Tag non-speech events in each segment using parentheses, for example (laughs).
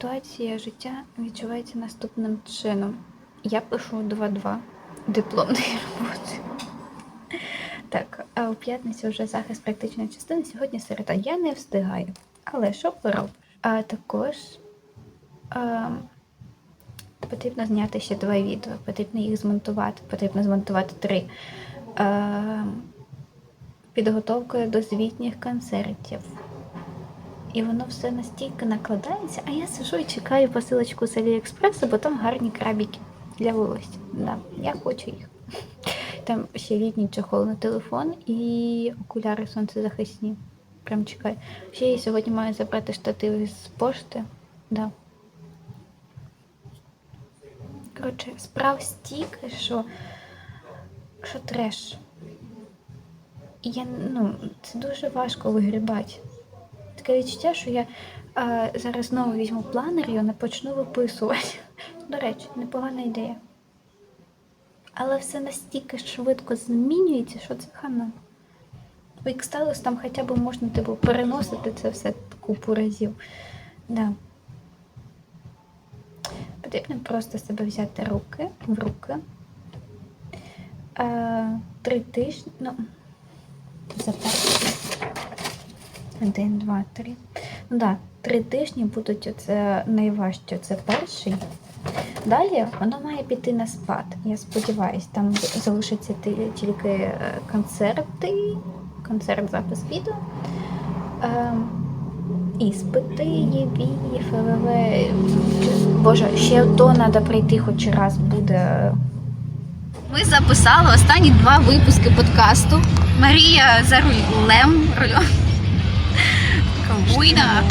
ситуація життя відчувається наступним чином. Я пишу 2-2 дипломної (laughs) роботи. Так, а у п'ятницю вже захист практичної частини. Сьогодні середа. Я не встигаю. Але що поробиш? А також а, потрібно зняти ще два відео, потрібно їх змонтувати, потрібно змонтувати три. А, підготовкою до звітніх концертів. І воно все настільки накладається, а я сижу і чекаю посилочку з Аліекспресу, бо там гарні крабіки для волосся. Да, я хочу їх. (laughs) Там ще літній чохол на телефон і окуляри сонцезахисні. Прям чекаю. Ще я сьогодні маю забрати штативи з пошти. Да. Коротше, справ стільки, що, що треш. І я, ну, це дуже важко вигрібати. Таке відчуття, що я е, зараз знову візьму планер і не почну виписувати. (laughs) До речі, непогана ідея. Але все настільки швидко змінюється, що це хана. Як сталося, там хоча б можна типу, переносити це все купу разів. Да. Потрібно просто себе взяти руки в руки. Е, три тижні. Ну, запасти. Один, два, три. Ну да, три тижні будуть оце найважче. Це перший. Далі воно має піти на спад. Я сподіваюся, там залишаться тільки е, концерти, концерт, запис відео, е, іспити, ЄВІ, ФВВ. Боже, ще то треба прийти хоч раз буде. Ми записали останні два випуски подкасту. Марія за рулем. рулем. Ковуйна.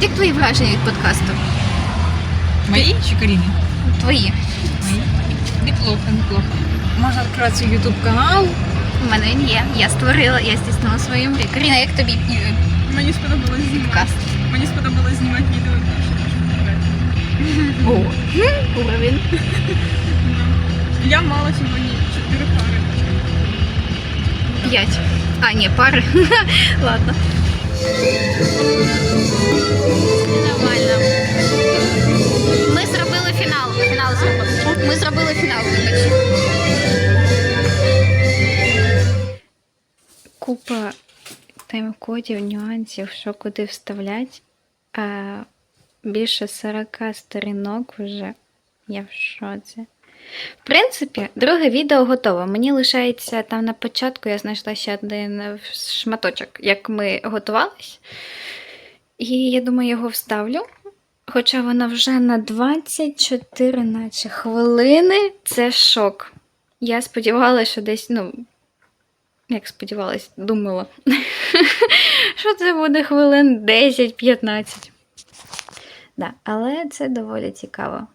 Як твої враження від подкасту? Мои чи Карины? Твої. Мои. Неплохо, неплохо. Можно открыть свой YouTube канал. У мене він є. Я створила, я здійснила свою мрію. Каріна, як тобі Мені сподобалось знімати. подкаст? Мені сподобалось знімати відео більше, ніж О, уровень. Я мала сьогодні чотири пари. П'ять. А, ні, пари. (laughs) Ладно. Нормально. Ми зробили фінал. Фінал зробили. Ми зробили фінал, вибач. Купа тайм-кодів, нюансів, що куди вставлять. А більше 40 сторінок вже. Я в шоці. В принципі, друге відео готове. Мені лишається там на початку, я знайшла ще один е, шматочок, як ми готувались. І я думаю, його вставлю. Хоча воно вже на 24 наче хвилини. Це шок. Я сподівалася, що десь, ну, як сподівалась, думала, (laughs) що це буде хвилин 10-15. Да, але це доволі цікаво.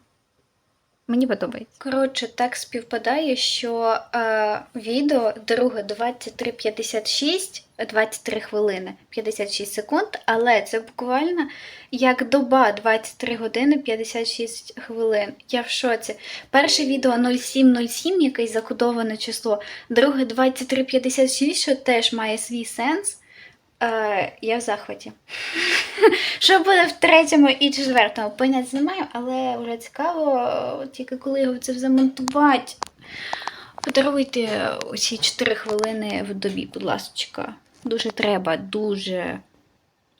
Мені подобається. Коротше, так співпадає, що е, відео друге 23.56, 23 хвилини 56 секунд, але це буквально як доба 23 години 56 хвилин. Я в шоці. Перше відео 0707, якесь закодоване число, друге 23.56, що теж має свій сенс. Е, я в захваті. (laughs) Що буде в третьому і четвертому? Поняття не маю, але вже цікаво, тільки коли його це замонтувати. Подаруйте усі 4 хвилини в добі, будь ласка. Дуже треба, дуже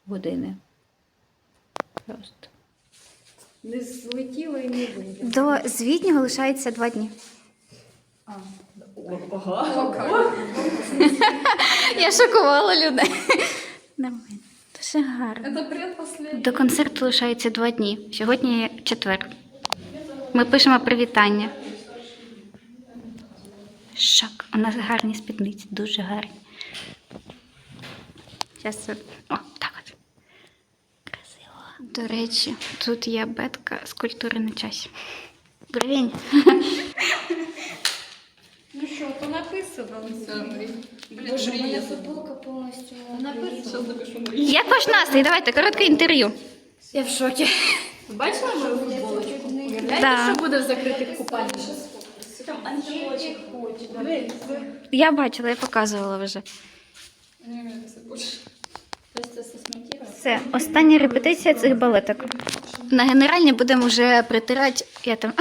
години. Просто. Не злетіло і не вийде. До звітнього лишається 2 дні. Я шокувала людей. Нормально. Дуже гарно. До концерту лишається два дні. Сьогодні четвер. Ми пишемо привітання. Шок. У нас гарні спідниці, дуже гарні. Зараз. О, так от. Красиво. До речі, тут є бетка з культури на часі. Привінь. Що, то написували? Боже, у мене футболка повністю напишу Як ваш настрій? Давайте коротке інтерв'ю. Я в шокі. Бачила мою футболочку? Да. що буде в закритих купальниках? Я бачила, я показувала вже. Все, остання репетиція цих балеток. На генеральні будемо вже притирати. Я там.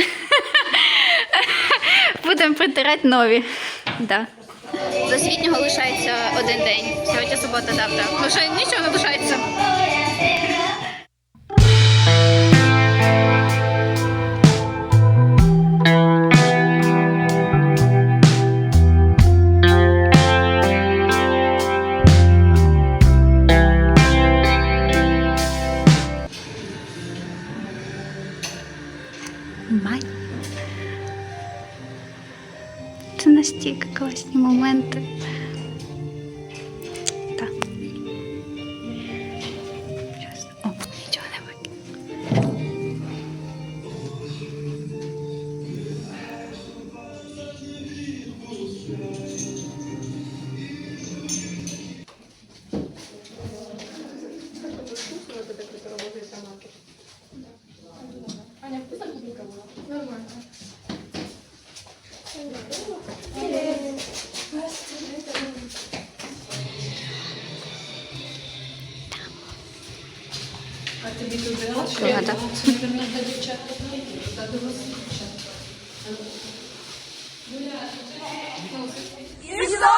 Будемо притирати нові. Да. До світнього лишається один день. Сьогодні субота, завтра. Ну ще нічого не лишається. Дякуємо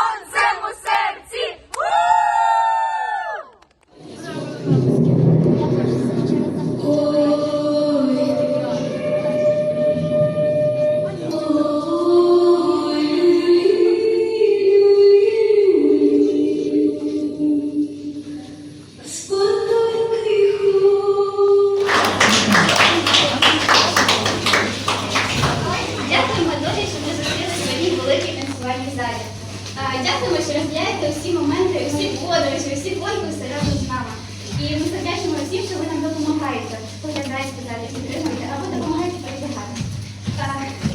усі конкурси разом з нами. І ми завдячуємо всім, що ви нам допомагаєте. Поглядаєте далі, підтримуєте або допомагаєте перебігати.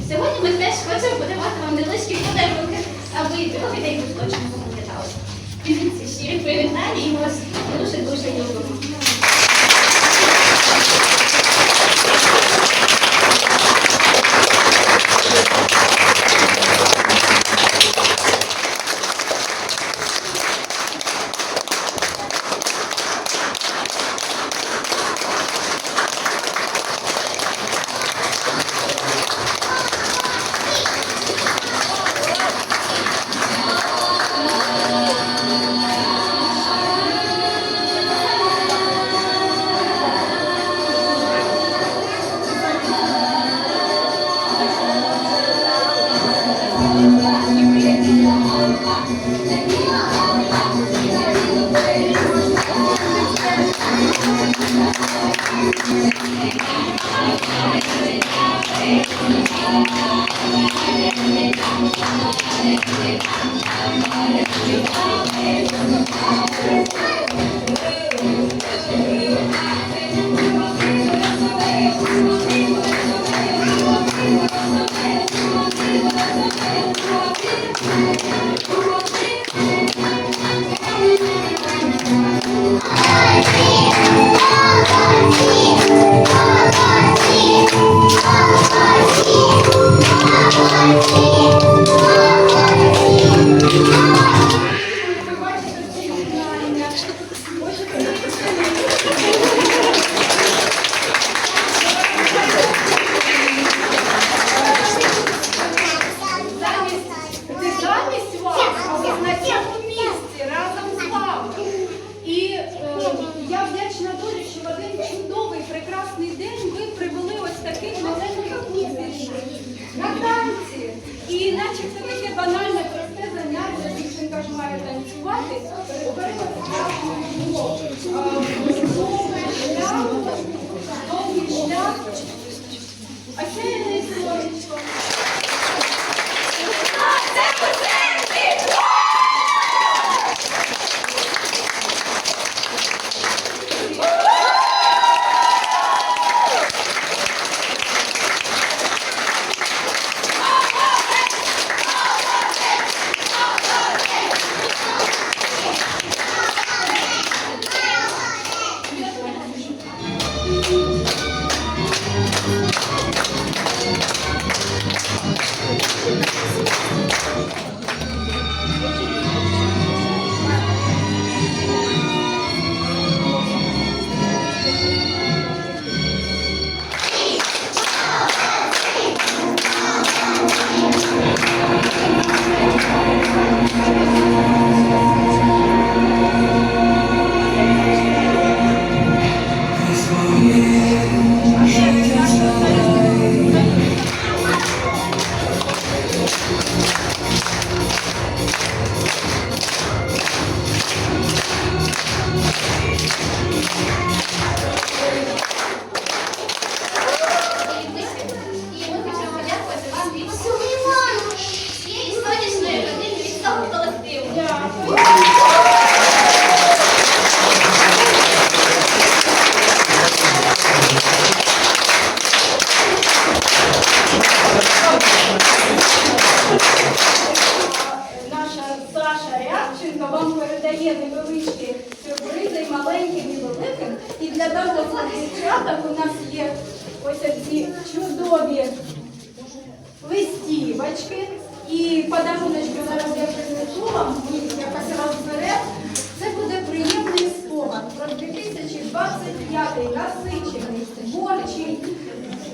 Сьогодні ми теж хочемо подавати вам невеличкі подарунки, аби другий день ви точно запам'ятали. Дивіться, щирі привітання і вас а це не сонечко. подаруночки.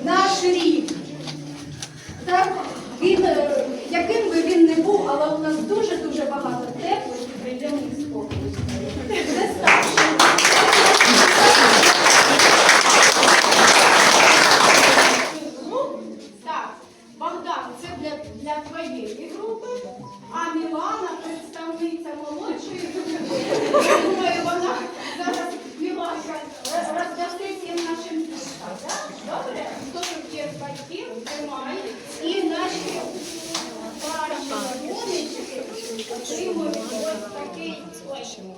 Наш рік. Так, він, е, яким би він не був, але у нас дуже-дуже багато теплих і приємних спогадів. Отримують ось такий ось.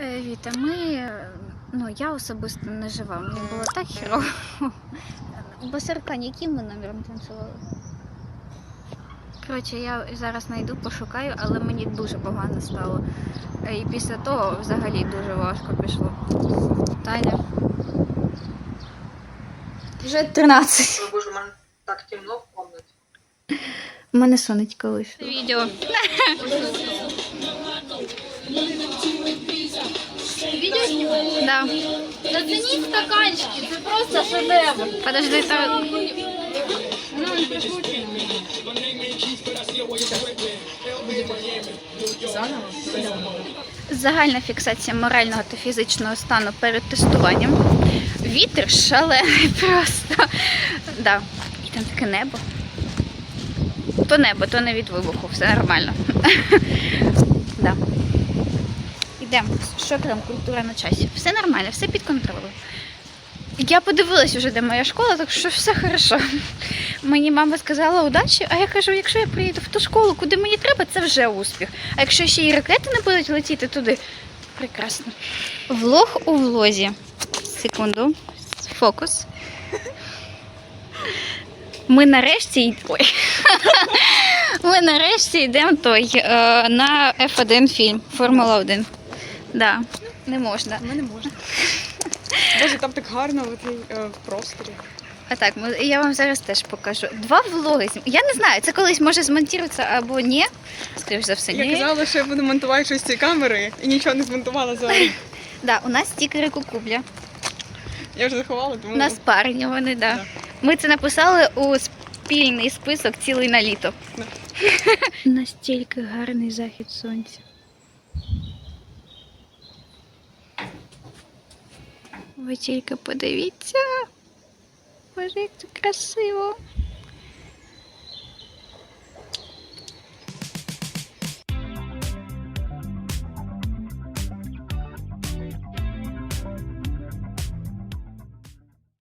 Е, Віта, ми, ну я особисто не жива, мені було так хірово. Бо Серкань, яким ми номером танцювали? Коротше, я зараз знайду, пошукаю, але мені дуже погано стало. Е, І після того взагалі дуже важко пішло. Таня. Вже 13. Ой, боже, мене так темно в комнаті. У мене сонечко вийшло. Відео. Відео? Да. Зацініть стаканчики, це просто шедевр. Подожди, та... Загальна фіксація морального та фізичного стану перед тестуванням. Вітер шалений (laughs) просто. Да. І там таке небо. То небо, то не від вибуху, все нормально. (laughs) Да. Ідемо. Що там, культура на часі? Все нормально, все під контролем. Я подивилась уже, де моя школа, так що все хорошо. Мені мама сказала удачі, а я кажу, якщо я приїду в ту школу, куди мені треба, це вже успіх. А якщо ще й ракети не будуть летіти туди, прекрасно. Влог у влозі. Секунду. Фокус. Ми нарешті Ой. (laughs) Ми нарешті йдемо той е, на F1 фільм Формула 1. Да, не можна. Ми не можна. Боже, там так гарно в цій е, просторі. А так, я вам зараз теж покажу. Два влоги. Я не знаю, це колись може змонтується або ні. Скоріш за все, ні. Я казала, що я буду монтувати щось цієї камери і нічого не змонтувала зараз. (laughs) Да, у нас стікери кукубля. Я вже заховала, тому У нас парні вони, да. Да. Ми це написали у спільний список цілий на літо. (laughs) Настільки гарний захід сонця. Ви тільки подивіться. Боже, як це красиво.